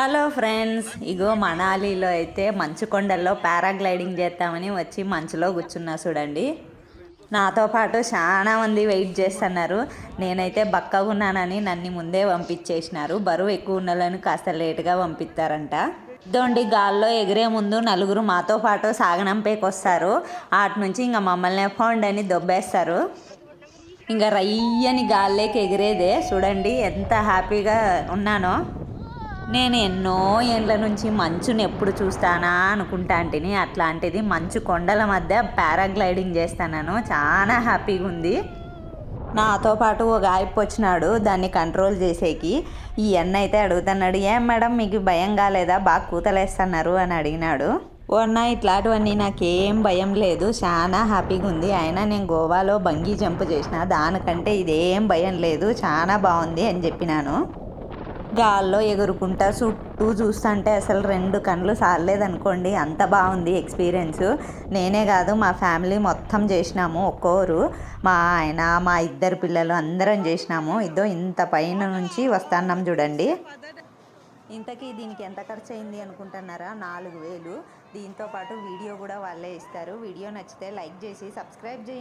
Hello friends ఇగో మనాలిలో అయితే మంచు కొండల్లో పారాగ్లైడింగ్ చేద్దామని వచ్చి మంచులో కూర్చున్నా చూడండి. నాతో పాటు చాలా మంది వెయిట్ చేస్తున్నారు. నేనైతే బక్కగా ఉన్నానని నన్ను ముందే పంపించేసినారు. బరువు ఎక్కువ ఉన్నలను కాస్త లేటుగా పంపిస్తారంట. దొండి గాల్లో ఎగిరే ముందు నలుగురు మాతో పాటు సాగనంపేకి వస్తారు అటు నుంచి ఇంకా మమ్మల్ని ఫౌండ్ అని దొబ్బేస్తారు. ఇంకా రయ్యని గాల్లోకి ఎగిరేదే. చూడండి ఎంత హ్యాపీగా ఉన్నానో. నేను ఎన్నో ఏండ్ల నుంచి మంచుని ఎప్పుడు చూస్తానా అనుకుంటాంటిని అట్లాంటిది మంచు కొండల మధ్య పారాగ్లైడింగ్ చేస్తానను. చాలా హ్యాపీగా ఉంది. నాతో పాటు ఒక ఆయప్ప వచ్చినాడు. దాన్ని కంట్రోల్ చేసేకి. ఈ అన్న అయితే అడుగుతున్నాడు ఏం మేడం మీకు భయం కాలేదా? బాగా కూతలేస్తున్నారు అని అడిగినాడు. ఓ ఇట్లాంటివన్నీ నాకేం భయం లేదు. చాలా హ్యాపీగా ఉంది. అయినా నేను గోవాలో బంగీ జంప్ చేసిన దానికంటే ఇదేం భయం లేదు. చాలా బాగుంది అని చెప్పినాను. గాల్లో ఎగురుకుంటా చుట్టూ చూస్తుంటే అసలు రెండు కళ్ళు సాలేదనుకోండి అంత బాగుంది ఎక్స్పీరియన్స్. నేనే కాదు మా ఫ్యామిలీ మొత్తం చేసినాము ఒక్కోరు. మా ఆయన మా ఇద్దరు పిల్లలు అందరం చేసినాము. ఇదో ఇంత పైన నుంచి వస్తాన్నాం చూడండి. ఇంతకీ దీనికి ఎంత ఖర్చు అయింది అనుకుంటున్నారా? నాలుగు వేలు. దీంతో పాటు వీడియో కూడా వాళ్ళే ఇస్తారు. వీడియో నచ్చితే లైక్ చేసి సబ్స్క్రైబ్ చేయండి